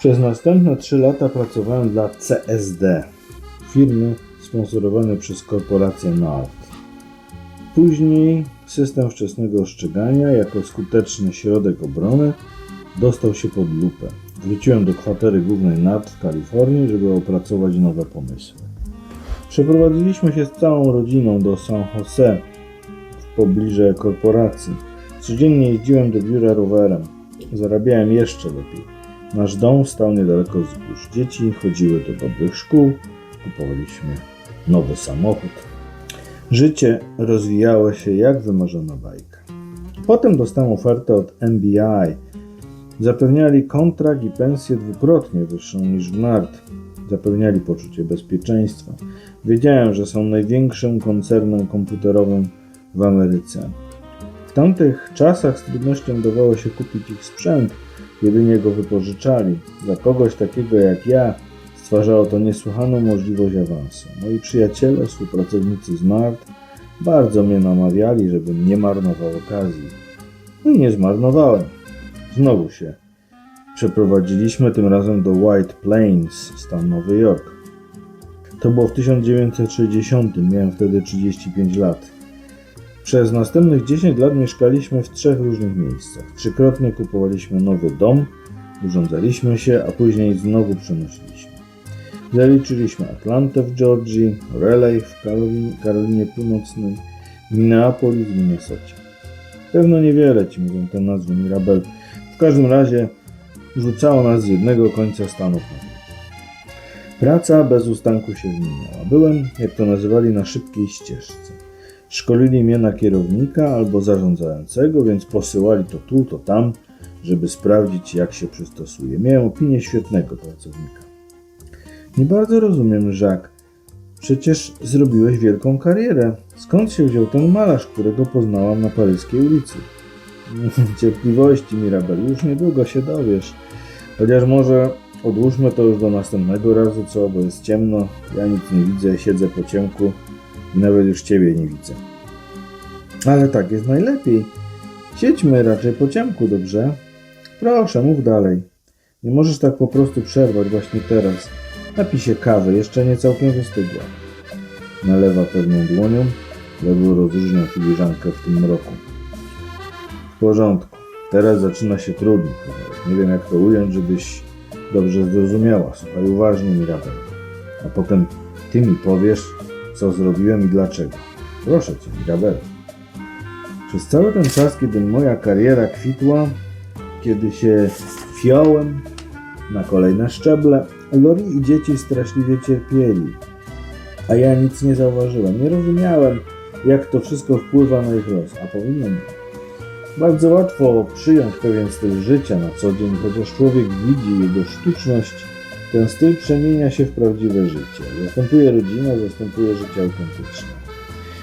Przez następne 3 lata pracowałem dla CSD, firmy sponsorowanej przez korporację NART. Później system wczesnego ostrzegania jako skuteczny środek obrony dostał się pod lupę. Wróciłem do kwatery głównej NART w Kalifornii, żeby opracować nowe pomysły. Przeprowadziliśmy się z całą rodziną do San Jose w pobliżu korporacji. Codziennie jeździłem do biura rowerem. Zarabiałem jeszcze lepiej. Nasz dom stał niedaleko wzgórz. Dzieci chodziły do dobrych szkół, kupowaliśmy nowy samochód. Życie rozwijało się jak wymarzona bajka. Potem dostałem ofertę od MBI. Zapewniali kontrakt i pensję dwukrotnie wyższą niż w NART. Zapewniali poczucie bezpieczeństwa. Wiedziałem, że są największym koncernem komputerowym w Ameryce. W tamtych czasach z trudnością dawało się kupić ich sprzęt, jedynie go wypożyczali. Dla kogoś takiego jak ja stwarzało to niesłychaną możliwość awansu. Moi przyjaciele, współpracownicy z NART bardzo mnie namawiali, żebym nie marnował okazji. No i nie zmarnowałem. Znowu się przeprowadziliśmy tym razem do White Plains, stan Nowy Jork. To było w 1960, miałem wtedy 35 lat. Przez następnych 10 lat mieszkaliśmy w trzech różnych miejscach. Trzykrotnie kupowaliśmy nowy dom, urządzaliśmy się, a później znowu przenosiliśmy. Zaliczyliśmy Atlantę w Georgii, Raleigh w Karolinie, Karolinie Północnej, Minneapolis w Minnesocie. Pewno niewiele ci mówią te nazwy Mirabel. W każdym razie rzucało nas z jednego końca Stanów na drugi. Praca bez ustanku się zmieniała. Byłem, jak to nazywali, na szybkiej ścieżce. Szkolili mnie na kierownika albo zarządzającego, więc posyłali to tu, to tam, żeby sprawdzić, jak się przystosuje. Miałem opinię świetnego pracownika. Nie bardzo rozumiem, Jacques. Przecież zrobiłeś wielką karierę. Skąd się wziął ten malarz, którego poznałam na paryskiej ulicy? Cierpliwości, Mirabel, już niedługo się dowiesz. Chociaż może odłóżmy to już do następnego razu, co? Bo jest ciemno, ja nic nie widzę, siedzę po ciemku nawet już ciebie nie widzę. Ale tak jest najlepiej. Siedźmy raczej po ciemku, dobrze? Proszę, mów dalej. Nie możesz tak po prostu przerwać właśnie teraz. Napij się kawy, jeszcze nie całkiem wystygła. Nalewa pewną dłonią, ledwo rozróżniam filiżankę w tym mroku. W porządku. Teraz zaczyna się kawałek. Nie wiem jak to ująć, żebyś dobrze zrozumiała. Słuchaj uważnie, Mirabel. A potem ty mi powiesz, co zrobiłem i dlaczego. Proszę cię, Mirabel. Przez cały ten czas, kiedy moja kariera kwitła, kiedy się fiąłem na kolejne szczeble, Lori i dzieci straszliwie cierpieli. A ja nic nie zauważyłem. Nie rozumiałem, jak to wszystko wpływa na ich los, a powinienem. Bardzo łatwo przyjąć pewien styl życia na co dzień, chociaż człowiek widzi jego sztuczność, ten styl przemienia się w prawdziwe życie. Zastępuje rodzinę, zastępuje życie autentyczne.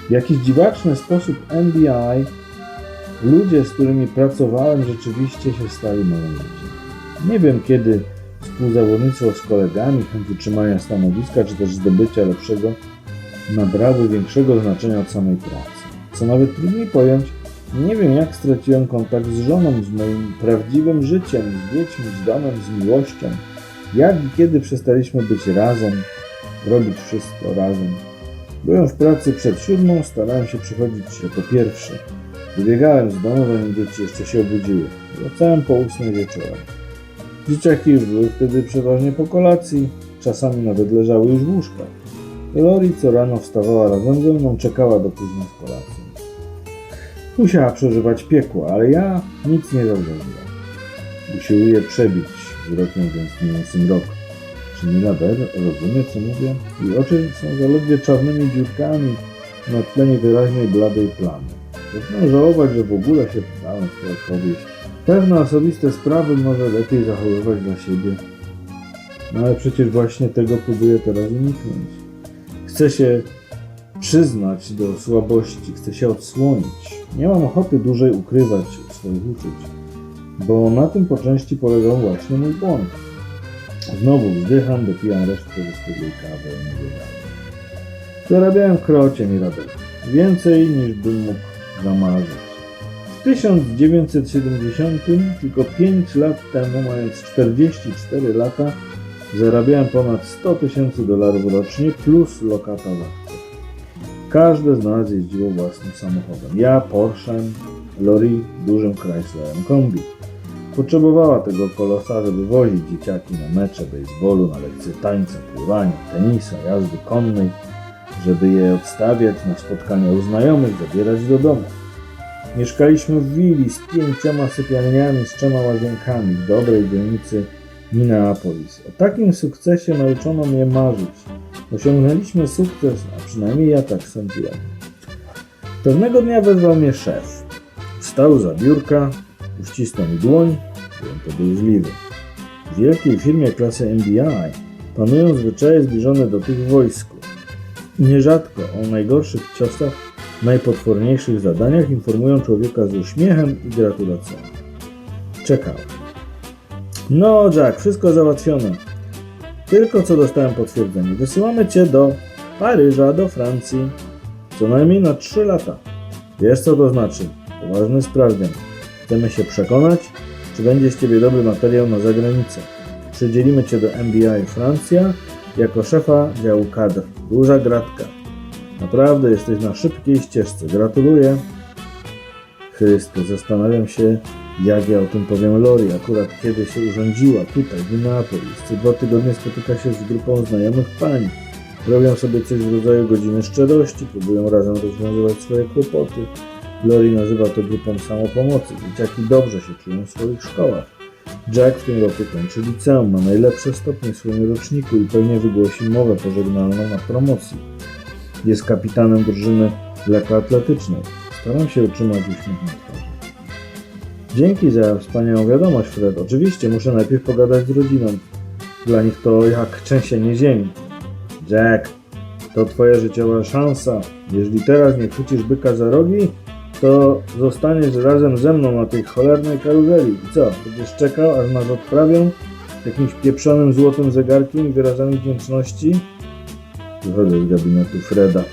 W jakiś dziwaczny sposób NBI, ludzie, z którymi pracowałem, rzeczywiście się stali moją rodziną. Nie wiem kiedy współzawodnictwo z kolegami, chęć utrzymania stanowiska, czy też zdobycia lepszego, nabrały większego znaczenia od samej pracy. Co nawet trudniej pojąć, nie wiem jak straciłem kontakt z żoną, z moim prawdziwym życiem, z dziećmi, z domem, z miłością. Jak i kiedy przestaliśmy być razem, robić wszystko razem. Byłem w pracy przed siódmą, starałem się przychodzić jako pierwszy. Wybiegałem z domu, zanim dzieci jeszcze się obudziły. Wracałem po ósmej wieczorem. Dzieciaki już były wtedy przeważnie po kolacji, czasami nawet leżały już w łóżkach. Lori co rano wstawała razem ze mną, czekała do późna z kolacją. Musiała przeżywać piekło, ale ja nic nie zauważyłem. Usiłuję przebić wzrokiem gęstniejący mrok. Czy Mirabel rozumie, co mówię? Jej oczy są zaledwie czarnymi dziurkami na tle niewyraźnej bladej plamy. Zaczynam żałować, że w ogóle się pytałem w tę opowieść. Pewne osobiste sprawy może lepiej zachowywać dla siebie. No ale przecież właśnie tego próbuję teraz uniknąć. Chcę się przyznać do słabości, chcę się odsłonić. Nie mam ochoty dłużej ukrywać swoich uczuć, bo na tym po części polegał właśnie mój błąd. Znowu wzdycham, dopijam resztkę wystygłej kawy i mówię dalej. Zarabiałem krocie, Mirabel. Więcej niż bym mógł zamarzyć. W 1970, tylko 5 lat temu, mając 44 lata, zarabiałem ponad 100 tysięcy dolarów rocznie plus lokata w akcjach. Każde z nas jeździło własnym samochodem. Ja Porsche'em, Lori dużym Chryslerem kombi. Potrzebowała tego kolosa, żeby wozić dzieciaki na mecze baseballu, na lekcje tańca, pływania, tenisa, jazdy konnej, żeby je odstawiać na spotkania u znajomych, zabierać do domu. Mieszkaliśmy w willi z pięcioma sypialniami, z trzema łazienkami w dobrej dzielnicy Minneapolis. O takim sukcesie nauczono mnie marzyć. Osiągnęliśmy sukces, a przynajmniej ja tak sądziłem. Pewnego dnia wezwał mnie szef. Wstał za biurka, uścisnął dłoń, byłem podejrzliwy. W wielkiej firmie klasy MBI panują zwyczaje zbliżone do tych w wojsku. Nierzadko o najgorszych ciosach, najpotworniejszych zadaniach informują człowieka z uśmiechem i gratulacjami. Czekał. No, Jack, wszystko załatwione. Tylko co dostałem potwierdzenie. Wysyłamy cię do Paryża, do Francji. Co najmniej na 3 lata. Wiesz co to znaczy? Poważny sprawdzian. Chcemy się przekonać, czy będzie z ciebie dobry materiał na zagranicę. Przydzielimy cię do MBI Francja jako szefa działu kadr. Duża gratka. Naprawdę jesteś na szybkiej ścieżce. Gratuluję. Chryste, zastanawiam się, jak ja o tym powiem Lori. Akurat kiedy się urządziła tutaj, w Minneapolis. Co dwa tygodnie spotyka się z grupą znajomych pań. Robią sobie coś w rodzaju godziny szczerości, próbują razem rozwiązywać swoje kłopoty. Lori nazywa to grupą samopomocy. Dzieciaki dobrze się czują w swoich szkołach. Jack w tym roku kończy liceum, ma najlepsze stopnie w swoim roczniku i pewnie wygłosi mowę pożegnalną na promocji. Jest kapitanem drużyny lekkoatletycznej. Staram się utrzymać uśmiech na twarzy. Dzięki za wspaniałą wiadomość, Fred. Oczywiście muszę najpierw pogadać z rodziną. Dla nich to jak trzęsienie ziemi. Jack, to twoja życiowa szansa. Jeżeli teraz nie chwycisz byka za rogi, to zostaniesz razem ze mną na tej cholernej karuzeli. I co, będziesz czekał, aż nas odprawią jakimś pieprzonym złotym zegarkiem i wyrazami wdzięczności? Wychodzę z gabinetu Freda.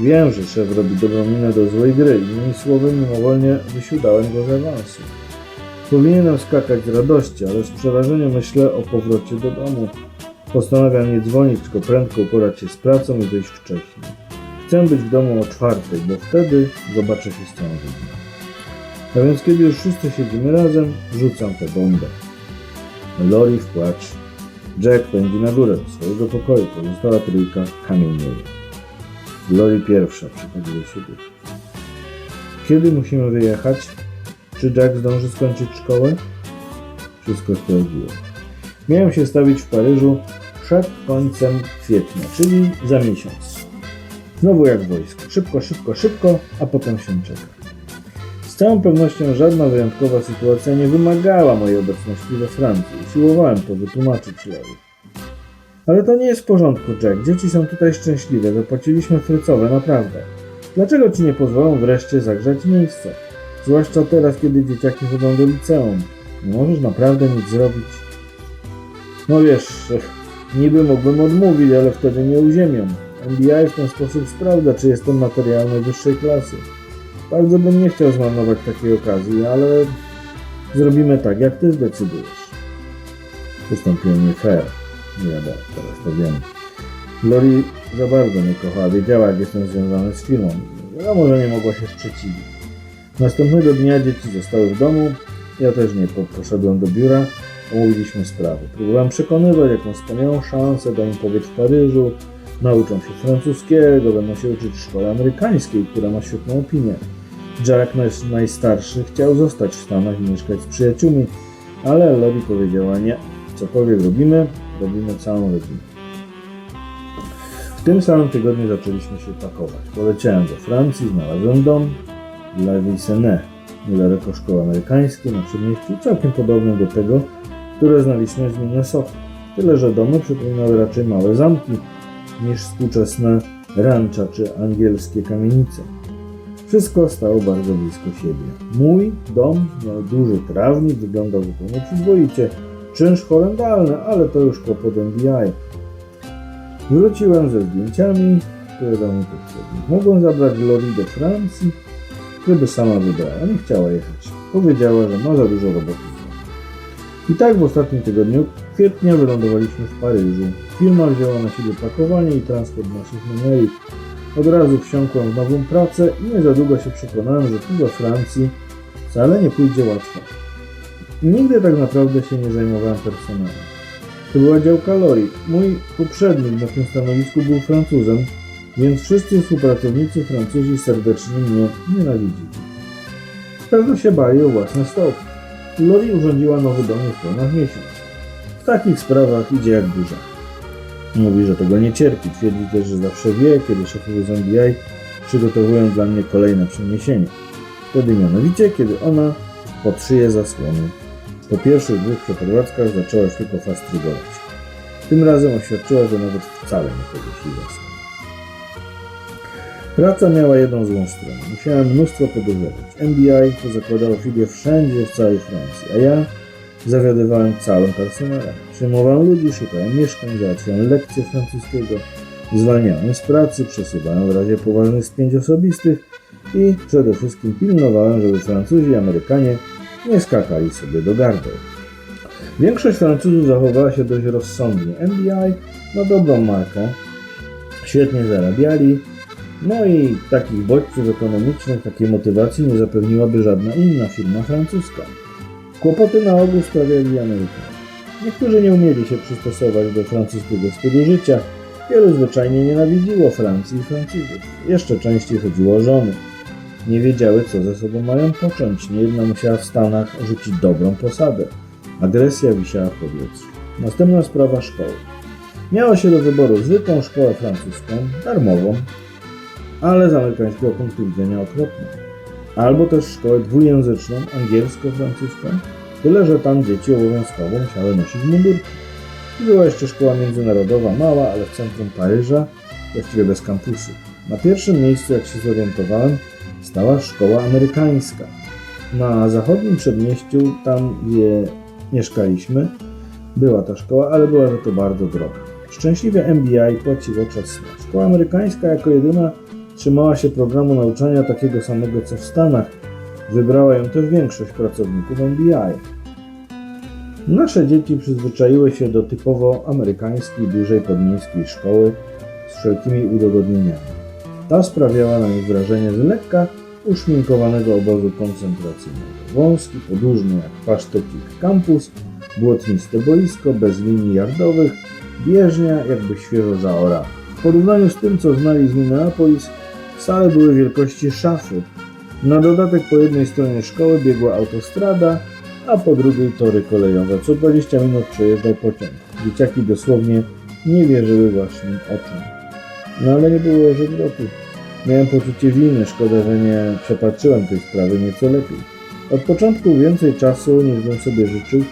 Wiem, że szef robi dobrą minę do złej gry. Innymi słowy, mimowolnie wysiudałem go z awansu. Powinienem skakać z radości, ale z przerażeniem myślę o powrocie do domu. Postanawiam nie dzwonić, tylko prędko uporać się z pracą i wyjść wcześniej. Chcę być w domu o czwartej, bo wtedy zobaczę się z całą rodziną. A więc kiedy już wszyscy siedzimy razem, rzucam tę bombę. Lori w płacz. Jack pędzi na górę do swojego pokoju, pozostała trójka kamienieje. Lori pierwsza przychodzi do siebie. Kiedy musimy wyjechać? Czy Jack zdąży skończyć szkołę? Wszystko sprawdziło. Miałem się stawić w Paryżu przed końcem kwietnia, czyli za miesiąc. Znowu jak w wojsku. Szybko, szybko, szybko, a potem się czeka. Z całą pewnością żadna wyjątkowa sytuacja nie wymagała mojej obecności we Francji. Usiłowałem to wytłumaczyć Lori. Ale to nie jest w porządku, Jack. Dzieci są tutaj szczęśliwe. Zapłaciliśmy frycowe, naprawdę. Dlaczego ci nie pozwolą wreszcie zagrzać miejsce? Zwłaszcza teraz, kiedy dzieciaki chodzą do liceum. Nie możesz naprawdę nic zrobić? No wiesz, niby mógłbym odmówić, ale wtedy nie uziemią. NBI w ten sposób sprawdza, czy jestem materiał najwyższej klasy. Bardzo bym nie chciał zmarnować takiej okazji, ale zrobimy tak, jak ty zdecydujesz. Postąpiłem nie fair. Nie wiadomo, teraz to wiem. Lori za bardzo mnie kochała, wiedziała jak jestem związany z firmą. Wiadomo, że nie mogła się sprzeciwić. Następnego dnia dzieci zostały w domu, ja też nie po- poszedłem do biura, omówiliśmy sprawy. Próbowałem przekonywać, jaką wspaniałą szansę da im pobyt w Paryżu, nauczą się francuskiego, będą się uczyć w szkole amerykańskiej, która ma świetną opinię. Jack, nasz najstarszy, chciał zostać w Stanach i mieszkać z przyjaciółmi, ale Lori powiedziała nie. Cokolwiek robimy, robimy całą rodzinę. W tym samym tygodniu zaczęliśmy się pakować. Poleciałem do Francji, znalazłem dom dla Vicenne, niedaleko szkoły amerykańskiej na przedmieściu, całkiem podobny do tego, które znaliśmy z Minnesota. Tyle, że domy przypominały raczej małe zamki niż współczesne rancha czy angielskie kamienice. Wszystko stało bardzo blisko siebie. Mój dom miał duży trawnik, wyglądał zupełnie przyzwoicie. Czynsz horrendalny, ale to już kłopot NBI. Wróciłem ze zdjęciami, które dał mi poprzednik. Mogłem zabrać Lori do Francji. gdyby sama wybrała. Nie chciała jechać. Powiedziała, że ma za dużo roboty. I tak w ostatnim tygodniu kwietnia wylądowaliśmy w Paryżu. Firma wzięła na siebie pakowanie i transport naszych numerik. Od razu wsiąkłem w nową pracę i nie za długo się przekonałem, że tu we Francji wcale nie pójdzie łatwo. Nigdy tak naprawdę się nie zajmowałem personelem. To była działka Lori. Mój poprzednik na tym stanowisku był Francuzem, więc wszyscy współpracownicy Francuzi serdecznie mnie nienawidzili. Pewno się bali o własne stopy. Lori urządziła nowy dom niespełna w miesiąc. W takich sprawach idzie jak burza. Mówi, że tego nie cierpi. Twierdzi też, że zawsze wie, kiedy szefowie z NBI przygotowują dla mnie kolejne przeniesienie. Wtedy mianowicie, kiedy ona podszyje zasłony. Po pierwszych dwóch przeprowadzkach zaczęła już tylko fastrygować. Tym razem oświadczyła, że nawet wcale nie powiesi zasłon. Praca miała jedną złą stronę. Musiałem mnóstwo podróżować. MBI pozakładało filię wszędzie w całej Francji, a ja zawiadywałem całym personelem. Przyjmowałem ludzi, szukałem mieszkań, załatwiałem lekcje francuskiego, zwalniałem z pracy, przesuwałem w razie poważnych spięć osobistych i przede wszystkim pilnowałem, żeby Francuzi i Amerykanie nie skakali sobie do gardeł. Większość Francuzów zachowała się dość rozsądnie. MBI ma dobrą markę, świetnie zarabiali, no i takich bodźców ekonomicznych, takiej motywacji nie zapewniłaby żadna inna firma francuska. Kłopoty na ogół sprawiali Amerykanie. Niektórzy nie umieli się przystosować do francuskiego stylu życia, wielu zwyczajnie nienawidziło Francji i Francuzów. Jeszcze częściej chodziło o żony. Nie wiedziały, co ze sobą mają począć. Niejedna musiała w Stanach rzucić dobrą posadę. Agresja wisiała w powietrzu. Następna sprawa szkoły. Miało się do wyboru zwykłą szkołę francuską, darmową, ale z amerykańskiego punktu widzenia okropną. Albo też szkołę dwujęzyczną, angielsko-francuską, tyle że tam dzieci obowiązkowo musiały nosić mundurki. Była jeszcze szkoła międzynarodowa, mała, ale w centrum Paryża, właściwie bez kampusu. Na pierwszym miejscu, jak się zorientowałem, stała szkoła amerykańska. Na zachodnim przedmieściu, tam gdzie mieszkaliśmy, była ta szkoła, ale była za to bardzo droga. Szczęśliwie MBI płaciło czas. Szkoła amerykańska jako jedyna trzymała się programu nauczania takiego samego co w Stanach. Wybrała ją też większość pracowników MBI. Nasze dzieci przyzwyczaiły się do typowo amerykańskiej, dużej podmiejskiej szkoły z wszelkimi udogodnieniami. Ta sprawiała na nich wrażenie z lekka uszminkowanego obozu koncentracyjnego. Wąski, podłużny jak pasztecik kampus, błotniste boisko bez linii jardowych, bieżnia jakby świeżo zaorana. W porównaniu z tym, co znali z Minneapolis, sale były wielkości szafy. Na dodatek po jednej stronie szkoły biegła autostrada, a po drugiej tory kolejowe. Co 20 minut przejeżdżał pociąg. Dzieciaki dosłownie nie wierzyły własnym oczom. No ale nie było żywrotu. Miałem poczucie winy, szkoda, że nie przepatrzyłem tej sprawy nieco lepiej. Od początku więcej czasu niż bym sobie życzył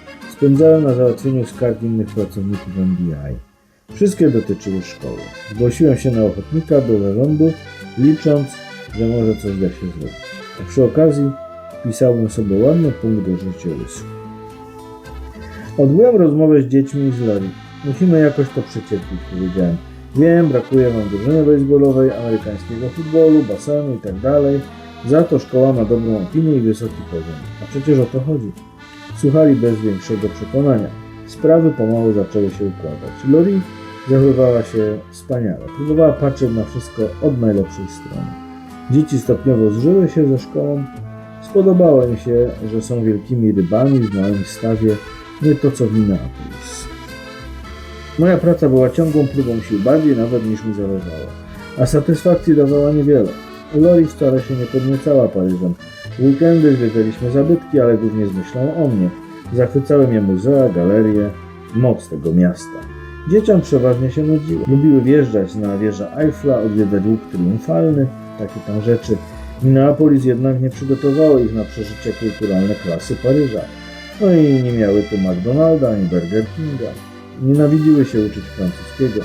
spędzałem na załatwieniu skarg innych pracowników MBI. Wszystkie dotyczyły szkoły. Zgłosiłem się na ochotnika do zarządu, licząc, że może coś da się zrobić. A przy okazji wpisałbym sobie ładny punkt do życiorysu. Odbyłem rozmowę z dziećmi z Lori. Musimy jakoś to przecierpieć, powiedziałem. Wiem, brakuje nam drużyny baseballowej, amerykańskiego futbolu, basenu itd. Za to szkoła ma dobrą opinię i wysoki poziom. A przecież o to chodzi. Słuchali bez większego przekonania. Sprawy pomału zaczęły się układać. Lori zachowywała się wspaniale. Próbowała patrzeć na wszystko od najlepszej strony. Dzieci stopniowo zżyły się ze szkołą. Spodobało im się, że są wielkimi rybami w małym stawie, nie to co w Minneapolis. Moja praca była ciągłą próbą sił, bardziej nawet niż mi zależało, a satysfakcji dawała niewiele. Lori wcale się nie podniecała Paryżem. W weekendy zwiedzaliśmy zabytki, ale głównie z myślą o mnie. Zachwycały mnie muzea, galerie, moc tego miasta. Dzieciom przeważnie się nudziło. Lubiły wjeżdżać na wieżę Eiffla, odwiedzać łuk triumfalny, takie tam rzeczy. Minneapolis jednak nie przygotowało ich na przeżycie kulturalne klasy Paryża. No i nie miały tu McDonalda ani Burger Kinga. Nienawidziły się uczyć francuskiego.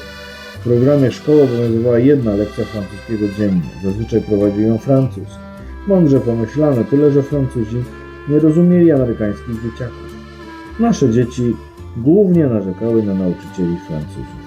W programie szkoły obowiązywała jedna lekcja francuskiego dziennie. Zazwyczaj prowadził ją Francuz. Mądrze pomyślane, tyle że Francuzi nie rozumieli amerykańskich dzieciaków. Nasze dzieci głównie narzekały na nauczycieli Francuzów.